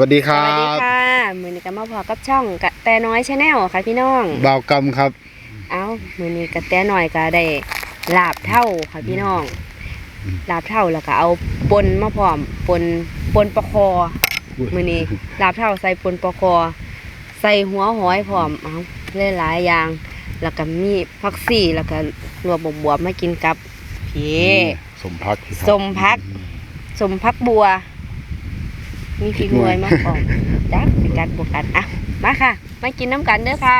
วัสดีคสรัวัสดีบค่ะมือนี้ก็มาพอกับช่องกะแต่น้อยชาแนลค่ะพี่น้อง บ่าวกำครับ เอามือนี้กะแต่น้อยก็ได้ลาบเท่าค่ะพี่น้อง อืม ลาบเท่าแล้วก็เอาปนมาพร้อมปนปนปลาคอ มือนี้ลาบเท่าใส่ปนปลาคอ ใส่หัวหอยพร้อม เอาหลายๆอย่าง แล้วก็มีผักซี่แล้วก็รวบบวบๆมากินกับพี่ สมพักพี่ครับสมพัก สมพักบัว มีพริกหน่วยมาพร้อมจักไปกัดบวกกันอะมาค่ะ มากินน้ำกันเด้อค่ะ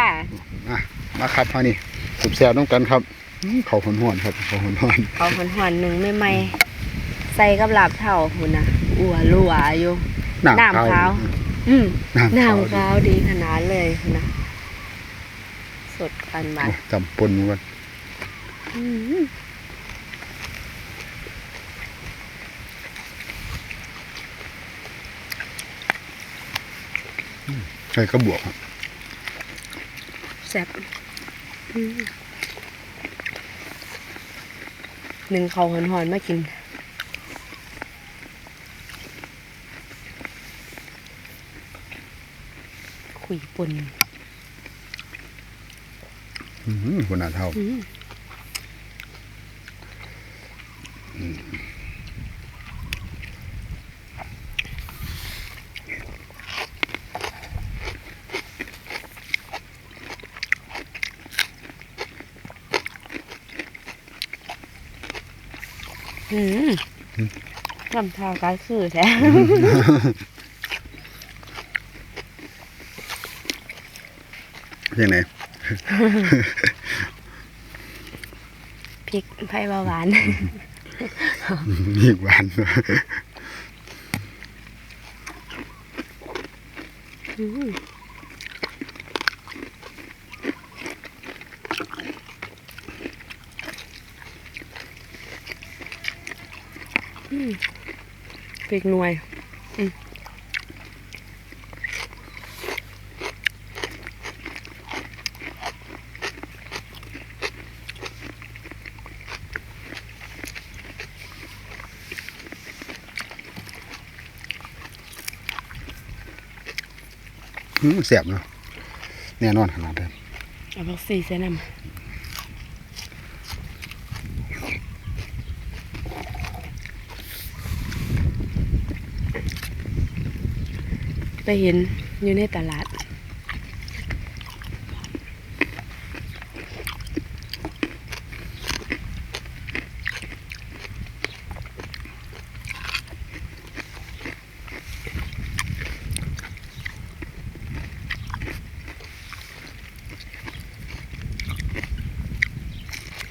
อะมาครับเท่านี้สุบแซวต้องกันครับอืมเขาหอนหอนๆครับเขาหอนหอนเอาหอนหอนๆหนึ่งไม่ไม่ๆใส่กับลาบเท่าหุ่นนะอัวรัวอยู่ๆน้ำน้ำขาวขาวอืมน้ำขาวน้ำขาวดีขนาดเลยหุ่นนะสดปันบาโอ้จำปนมันก่อน ใส่กระบวกครับแซ่บอืมหนึ่งเขาหอนหอนๆมากิน ขุยปุ่นอื้อหือหัวหน้าเท่า ลำทางก็คือแท้ยังไงพริกไผ่บาหวานมีอีกหวานอืม อืมพริกหน่วยอืมอื้อแสบเนาะแน่นอนขนาดนั้นเอาพักสี่เส้นนำ ไปเห็นอยู่ในตลาด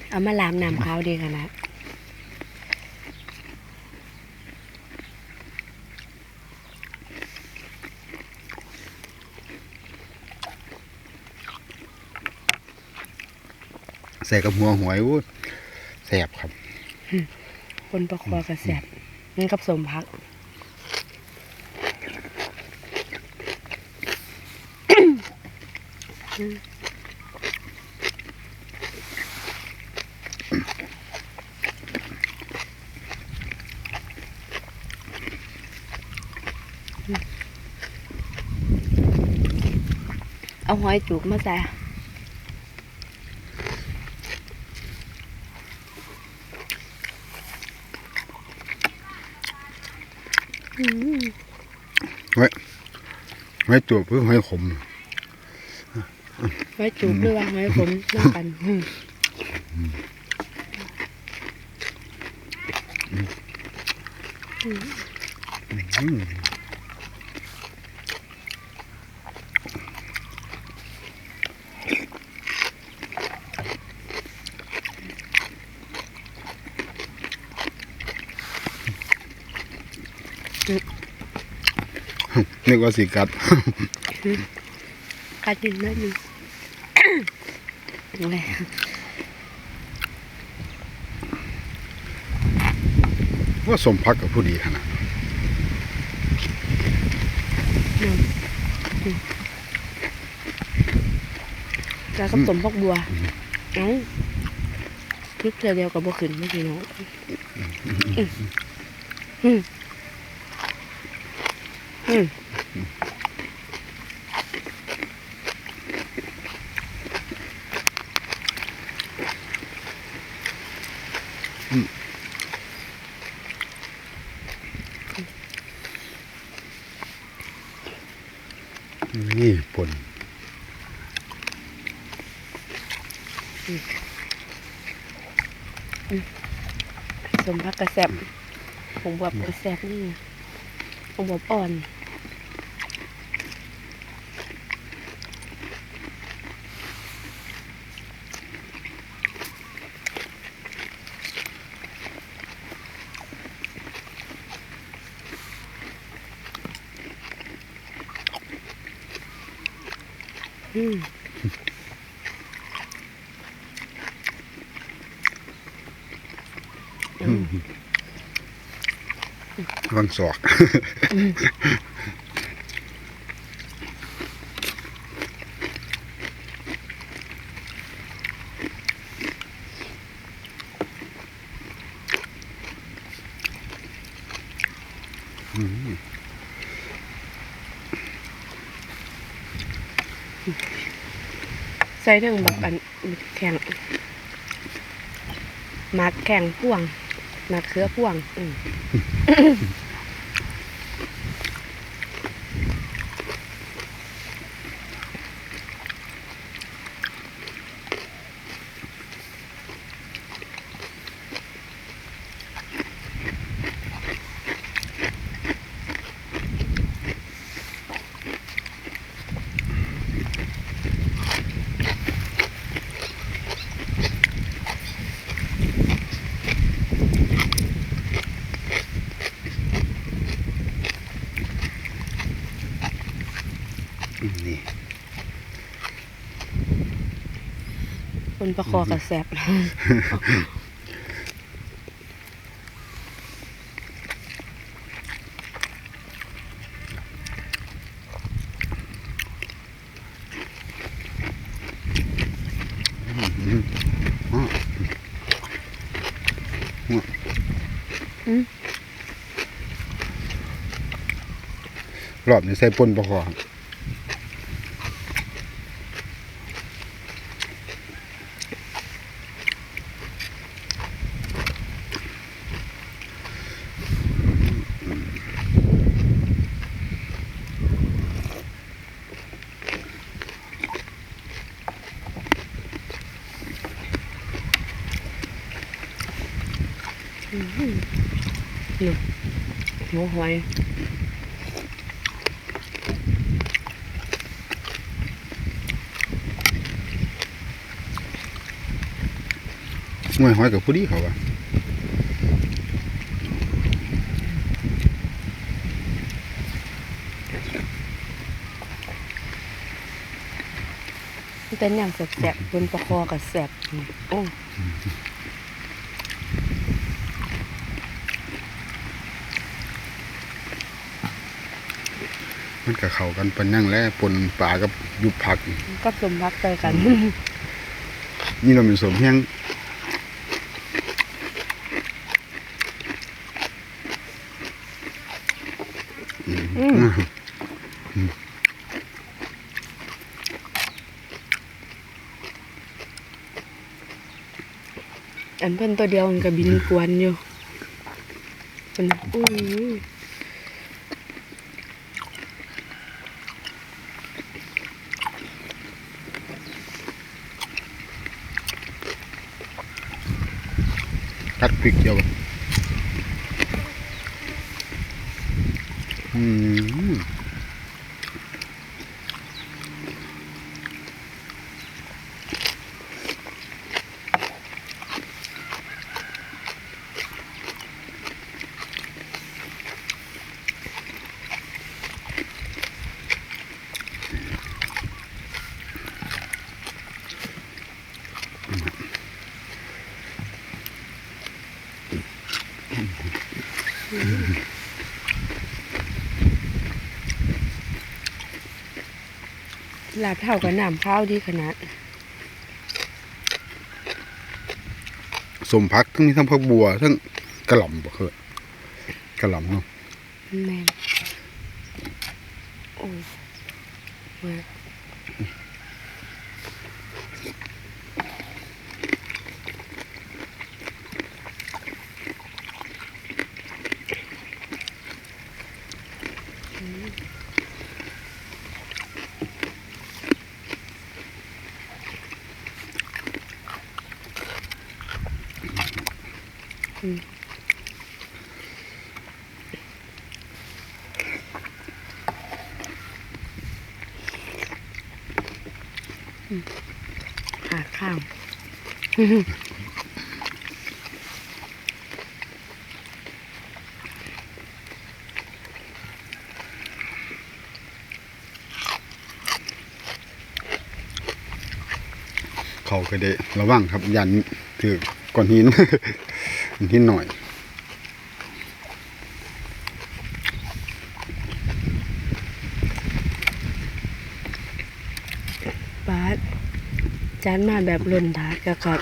เอามาลามน้ำขาดีขนาด ส่กับหัวหอยอู้แสบครับคนประคอกับแสบนี่กับสมพักเอาหอยจุกมาใส่ หอยตัวเพื่อหอยขมหอยจุกหรือว่าหอยผมน้ำกันอืม นึกว่าสิกัดกัดดินนิดนึงอะไรว่าสมพักกับผู้ดีขนาดแล้วก็ต้มพอกบัว เอ้าพริกเธอเดียวกับบัวขึ้นไม่ใช่เนาะอืมอืมอืม นี่ปนสมพักกระแซบผมบวบกระแซบนี่ผมบวบอ่อน วังศอก ใส่เรื่องแบบอันแข็งมักแข็งพ่วงมักเครือพ่วงอืม นี่ คน ประคอกระแซบรอบนี้ใส่ปนประคอครับ หมูหอยหน่วยหอยกับผู้ดีเขาว่ามันเป็นอย่างแสบๆคนประคอกระแซบอืมโอ้ มันกับเขากันปันยั่งแล้วปนปลากับยุบผักก็สมพักใจกัน นี่เราเป็นสมแห้งอืมอันเพิ่นตัวเดียวมันก็บินกวนอยู่เป็นอุ้ย พริกเดียวอืม ลาบเท่ากับน้ำข้าวดีขนาดสมพักทั้งนี้ทั้งพักบัว ทั้งกระหล่ำบ่เคยกระหล่ำเนาะแม่นโอ้มา หาข้าวเขาก็ได้ระวังครับยันถือก้อนหิน หินหน่อย บาสจานมาแบบล้นถาดก็ครับ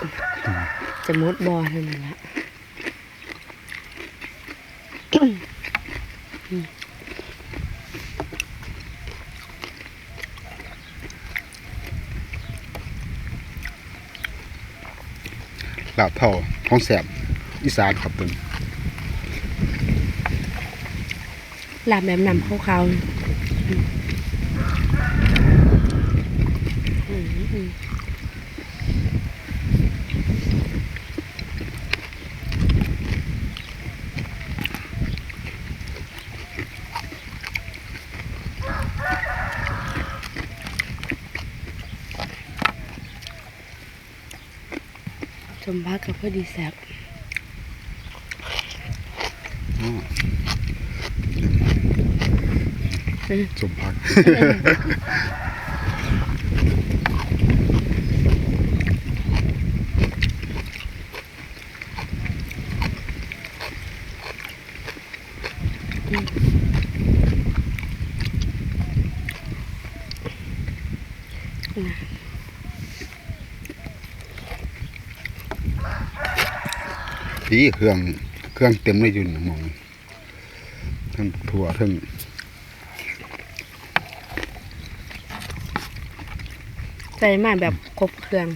จะมดบอเท่านั้นละลาบเท่าของแสบ อีสานครับเป็นลาบแบบนำขาวๆนะอืมอืมชมพักกับพอดีแซบ สมพักดีเครื่องเครื่องเต็มเลยยุ่นมองทั้งถั่วทั้ง ใส่มาแบบครบเครื่อง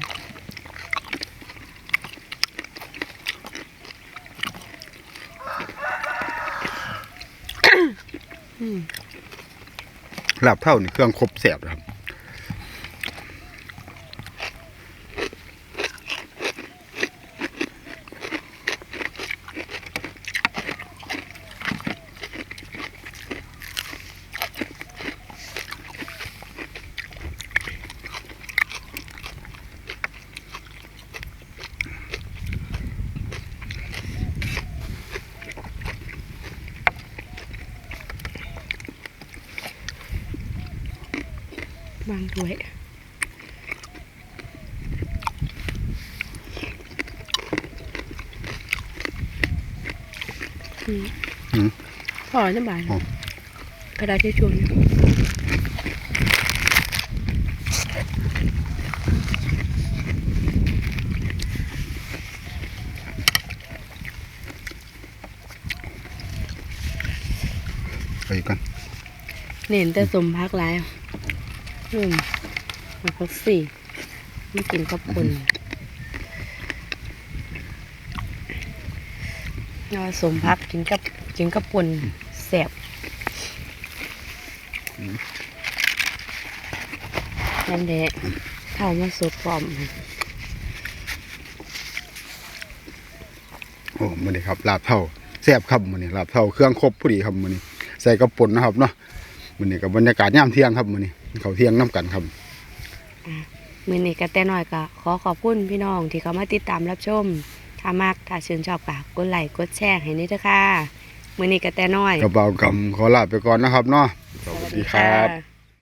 ลาบเท่านี่เครื่องครบแสบครับ บางถ้วยอืมอืมพอจะบายอ๋อกระดาษที่ชวนยไปกันเน้นแต่สมพักหลาย อืมมันพักสี่ไม่กินกับคนเอาสมพักกินกับกินกับปนแสบนั่นแหละเข้ามาสดพร้อมโอ้มันนี่ครับลาบเท่าแสบครับมันนี่ลาบเท่าเครื่องครบพอดีครับมันนี่ใส่กระปนนะครับเนาะมันนี่กับบรรยากาศย่ามเที่ยงครับมันนี่ เขาวเที่ยงน้ำกันครับมือนี้ก็แต่น้อยก็ขอขอบคุณพี่น้องที่เขามาติดตามรับชมถ้ามากถ้าชื่นชอบก็กดไลค์กดแชร์ให้นี่เถอะค่ะมือนี้ก็แต่น้อยกระเป๋ากำขอลาไปก่อนนะครับเนาะสวัสดีครับค่ะ